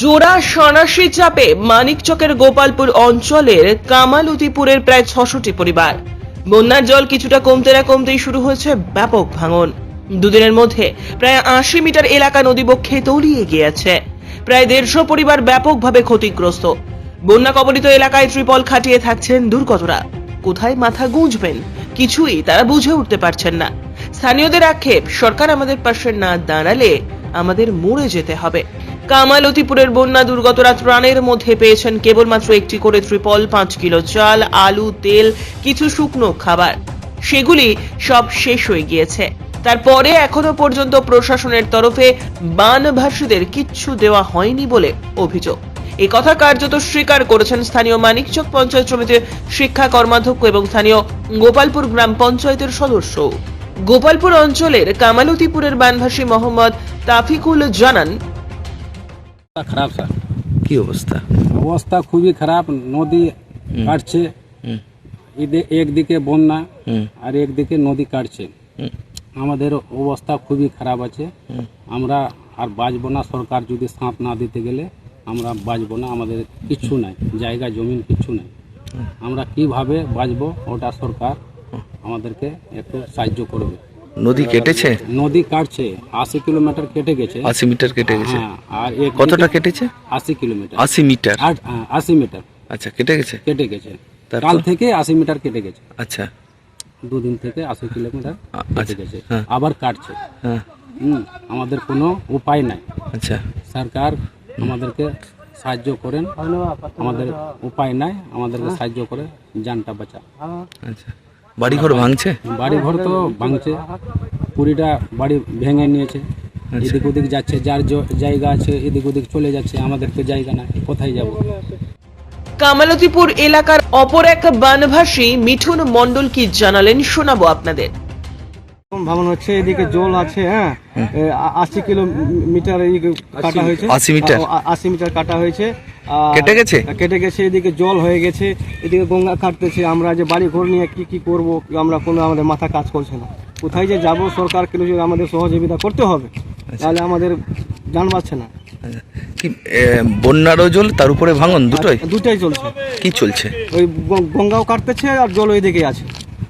জোড়া সনাসি চাপে মানিকচকের গোপালপুর অঞ্চলের কামাল কামালুতিপুরের প্রায় ছশোটি পরিবার। বন্যার জল কিছুটা কমতে না কমতেই শুরু হয়েছে ব্যাপক ভাঙন। দুদিনের মধ্যে প্রায় আশি মিটার এলাকা নদীবক্ষে তলিয়ে গিয়েছে। প্রায় দেড়শো পরিবার ব্যাপকভাবে ক্ষতিগ্রস্ত। বন্যা কবলিত এলাকায় ত্রিপল খাটিয়ে থাকছেন দুর্গতরা। কোথায় মাথা গুঁজবেন? কিছুই তারা বুঝে উঠতে পারছেন না। স্থানীয়দের আক্ষেপ, সরকার আমাদের পাশে না দাঁড়ালে আমাদের মরে যেতে হবে। কামালতিপুরের বন্যা দুর্গতরা ত্রাণের মধ্যে পেয়েছেন কেবলমাত্র একটি করে ত্রিপল, পাঁচ কিলো চাল, আলু, তেল, কিছু শুকনো খাবার। সেগুলি সব শেষ হয়ে গিয়েছে। তারপরে এখনও পর্যন্ত প্রশাসনের তরফে বানভাসীদের কিচ্ছু দেওয়া হয়নি বলে অভিযোগ। এ কথা কার্যত স্বীকার করেছেন স্থানীয় মানিকচক পঞ্চায়েত সমিতির শিক্ষা কর্মাধ্যক্ষ এবং স্থানীয় গোপালপুর গ্রাম পঞ্চায়েতের সদস্য। গোপালপুর অঞ্চলের কামালতিপুরের বানভাসী মোহাম্মদ তাফিকুল জানান খারাপ স্যার। কি অবস্থা? অবস্থা খুবই খারাপ নদী কাটছে। একদিকে বন্যা আর একদিকে নদী কাটছে। আমাদের অবস্থা খুবই খারাপ আছে। আমরা আর বাঁচবো না সরকার যদি সাঁত না দিতে গেলে আমরা বাঁচবো না আমাদের কিচ্ছু নাই জায়গা জমিন কিচ্ছু নাই। আমরা কীভাবে বাঁচবো ওটা সরকার আমাদেরকে একটু সাহায্য করবে। নদী কেটেছে? নদী কাটছে আশি কিলোমিটার কেটে গেছে। আশি মিটার কেটে গেছে? হ্যাঁ আর এক কতটা কেটেছে? আশি কিলোমিটার। আশি মিটার? আট হ্যাঁ, আশি মিটার। আচ্ছা কেটে গেছে? কেটে গেছে। তারপর? কাল থেকে আশি মিটার কেটে গেছে। আচ্ছা। দুদিন থেকে আশি কিলোমিটার আ- কেটে আচ্ছা, গেছে। হ্যাঁ। আবার কাটছে। হ্যাঁ। হুম, আমাদের কোনো উপায় নাই। আচ্ছা। সরকার আমাদেরকে সাহায্য করেন। আমাদের উপায় নাই আমাদেরকে সাহায্য করে জানটা বাঁচা আচ্ছা। বাড়িঘর ভাঙছে? বাড়ি ঘর তো ভাঙছে। কুড়িটা বাড়ি ভেঙে নিয়েছে। আচ্ছা। এদিক ওদিক যাচ্ছে যার জায়গা আছে এদিক ওদিক চলে যাচ্ছে আমাদের তো জায়গা না কোথায় যাব? কামালতিপুর এলাকার অপর এক বানভাসী মিঠুন মণ্ডল কি জানালেন শোনাবো আপনাদের। ভাঙন হচ্ছে এদিকে জল আছে হ্যাঁ? আশি কিলোমিটার কাটা হয়েছে। 80 মিটার? আশি মিটার কাটা হয়েছে। কেটে গেছে? কেটে গেছে এদিকে জল হয়ে গেছে এদিকে গঙ্গা কাটতেছে আমরা যে বাড়ি ঘর নিয়ে কি কি করব আমরা কোনো আমাদের মাথা কাজ করছে না। কোথায় যে যাব সরকার কিছু আমাদের সহযোগিতা করতে হবে তাহলে আমাদের জান বাঁচছে না। আচ্ছা। কি বন্যারও জল তার উপরে ভাঙন দুটোই? দুটাই চলছে। কি চলছে? ওই গঙ্গাও কাটতেছে আর জল ওইদিকে আছে।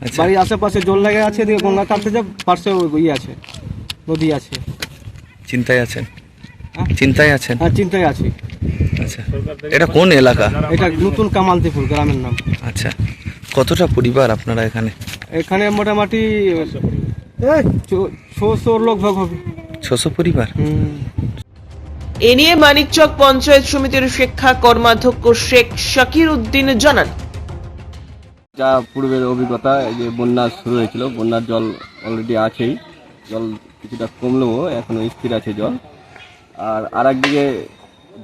আচ্ছা। বাড়ির আশেপাশে জল লেগে আছে এদিকে গঙ্গা কাটতেছে পার্শ্বে ওই আছে নদী আছে। চিন্তায় আছেন? হ্যাঁ? চিন্তায় আছেন? হ্যাঁ চিন্তায় আছি। আচ্ছা এটা কোন এলাকা? এটা নতুন কামালতিপুর গ্রামের নাম। আচ্ছা। কতটা পরিবার আপনারা এখানে? এখানে মোটামুটি ছশো লোক ভাগ হবে। ছশো পরিবার। এ নিয়ে মানিকচক পঞ্চায়েত সমিতির শিক্ষা কর্মাধ্যক্ষ শেখ শাকির উদ্দিন জানান। যা পূর্বের অভিজ্ঞতা যে বন্যা শুরু হয়েছিল বন্যার জল অলরেডি আছেই। জল কিছুটা কমলেও এখনও স্থির আছে জল। আর আর একদিকে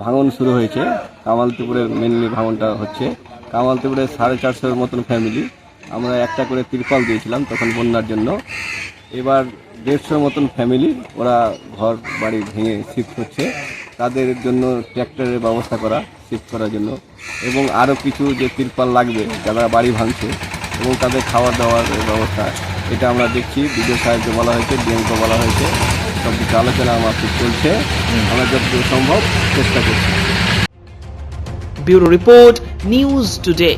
ভাঙন শুরু হয়েছে। কামালতিপুরের মেনলি ভাঙনটা হচ্ছে। কামালতিপুরের সাড়ে চারশোর মতন ফ্যামিলি আমরা একটা করে তিরপল দিয়েছিলাম তখন বন্যার জন্য। এবার দেড়শোর মতন ফ্যামিলি ওরা ঘর বাড়ি ভেঙে শিফট হচ্ছে। তাদের জন্য ট্র্যাক্টরের ব্যবস্থা করা শিফট করার জন্য। এবং আরও কিছু যে তিরপাল লাগবে, যারা বাড়ি ভাঙছে এবং তাদের খাওয়া দাওয়ার ব্যবস্থা, এটা আমরা দেখছি। বিডিও সাহেবকে বলা হয়েছে, ডিএমকে বলা হয়েছে। কিছু আলোচনা আমার চলছে। আমরা যতদূর সম্ভব চেষ্টা করছি। Bureau report news today.